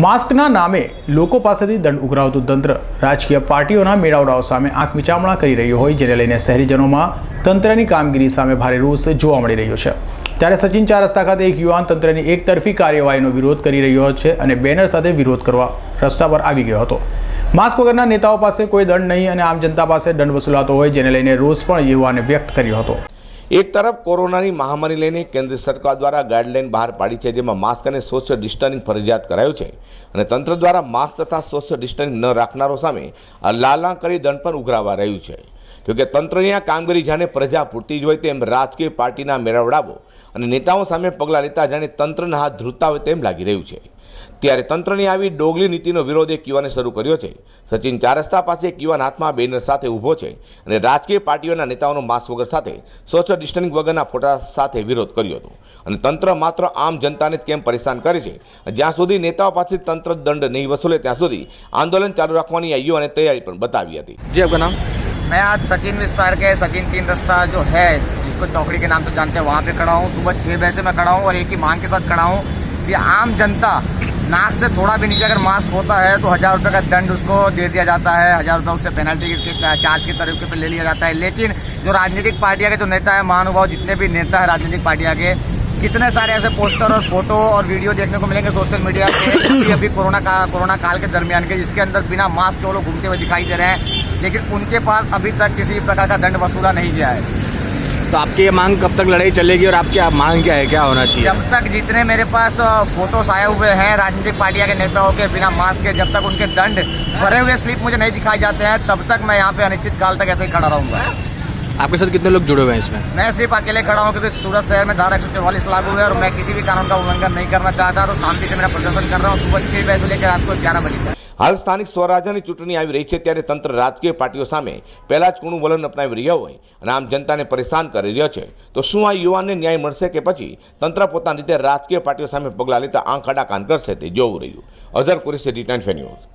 માસ્કના નામે લોકો પાસેથી દંડ ઉઘરાવતું તંત્ર રાજકીય પાર્ટીઓના મેળાવડાઓ સામે આંખ મિચામણા કરી રહ્યું હોય, જેને લઈને શહેરીજનોમાં તંત્રની કામગીરી સામે ભારે રોષ જોવા મળી રહ્યો છે. ત્યારે સચિન ચાર રસ્તા ખાતે એક યુવાન તંત્રની એકતરફી કાર્યવાહીનો વિરોધ કરી રહ્યો છે અને બેનર સાથે વિરોધ કરવા રસ્તા પર આવી ગયો હતો. માસ્ક વગરના નેતાઓ પાસે કોઈ દંડ નહીં અને આમ જનતા પાસે દંડ વસૂલાતો હોય, જેને લઈને રોષ પણ યુવાને વ્યક્ત કર્યો હતો. એક તરફ કોરોનાની મહામારી લઈને કેન્દ્ર સરકાર દ્વારા ગાઈડલાઇન બહાર પાડી છે, જેમાં માસ્ક અને સોશિયલ ડિસ્ટન્સિંગ ફરજિયાત કરાયું છે. અને તંત્ર દ્વારા માસ્ક તથા સોશિયલ ડિસ્ટન્સિંગ ન રાખનારો સામે લાલા કરી દંડ પણ ઉઘરાવા રહ્યું છે. જોકે તંત્રની આ કામગીરી જાણે પ્રજા પૂરતી જ હોય તેમ રાજકીય પાર્ટીના મેળવડાવો અને નેતાઓ સામે પગલાં લેતા જાણે તંત્રના હાથ ધ્રુતા હોય તેમ લાગી રહ્યું છે. ત્યારે તંત્રની આવી ડોગલી નીતિનો વિરોધ એક યુવાને શરૂ કર્યો છે સચિન ચારસ્તા પાસે એક યુવાન હાથમાં બેનર સાથે ઊભો છે અને રાજકીય પાર્ટીઓના નેતાઓનો માસ્ક વગર સાથે સોશિયલ ડિસ્ટન્સિંગ વગરના ફોટા સાથે વિરોધ કર્યો હતો અને તંત્ર માત્ર આમ જનતાને જ કેમ પરેશાન કરે છે જ્યાં સુધી નેતાઓ પાસેથી તંત્ર દંડ નહીં વસૂલે ત્યાં સુધી આંદોલન ચાલુ રાખવાની આ યુવાને તૈયારી પણ બતાવી હતી जी आपका नाम मैं आज सचिन विस्तार के सचिन तीन रास्ता जो है जिसको चौकड़ी के नाम से जानते हैं वहाँ पे खड़ा हूँ सुबह छः बजे से मैं खड़ा हूँ और एक ही मांग के साथ खड़ा हूँ कि आम जनता नाक से थोड़ा भी नीचे अगर मास्क होता है तो हज़ार रुपये का दंड उसको दे दिया जाता है। हज़ार रुपये उससे पेनल्टी के चार्ज के तरीके पर ले लिया जाता है। लेकिन जो राजनीतिक पार्टियाँ के जो नेता है, महानुभाव, जितने भी नेता है राजनीतिक पार्टियाँ के कितने सारे ऐसे पोस्टर और फ़ोटो और वीडियो देखने को मिलेंगे सोशल मीडिया पे, अभी कोरोना का कोरोना काल के दरमियान के, जिसके अंदर बिना मास्क के वो लोग घूमते हुए दिखाई दे रहे हैं। लेकिन उनके पास अभी तक किसी प्रकार का दंड वसूला नहीं गया है। तो आपकी ये मांग कब तक लड़ाई चलेगी और आपकी आप मांग क्या है? क्या होना चाहिए? जब तक जितने मेरे पास फोटोस आए हुए हैं राजनीतिक पार्टियाँ के नेताओं के बिना मास्क के जब तक उनके दंड भरे हुए स्लिप मुझे नहीं दिखाई जाते हैं तब तक मैं यहाँ पे अनिश्चित काल तक ऐसे ही खड़ा रहूँगा। आपके साथ कितने लोग जुड़े हुए हैं इसमें? मैं सिर्फ़ अकेले खड़ा हूँ क्योंकि सूरत शहर में धारा एक सौ चौवालीस लागू है और मैं किसी भी कानून का उल्लंघन नहीं करना चाहता तो शांति से मेरा प्रदर्शन कर रहा हूँ। सुबह छह बजे से लेकर रात को ग्यारह बजे तक। હાલ સ્થાનિક સ્વરાજ્યની ચૂંટણી આવી રહી છે ત્યારે તંત્ર રાજકીય પાર્ટીઓ સામે પહેલાં જ કૂણું વલણ અપનાવી રહ્યા હોય અને આમ જનતાને પરેશાન કરી રહ્યો છે. તો શું આ યુવાનને ન્યાય મળશે કે પછી તંત્ર પોતાની રીતે રાજકીય પાર્ટીઓ સામે પગલાં લેતા આંખ આડા કાન કરશે તે જોવું રહ્યું. Azhar Qureshi return news.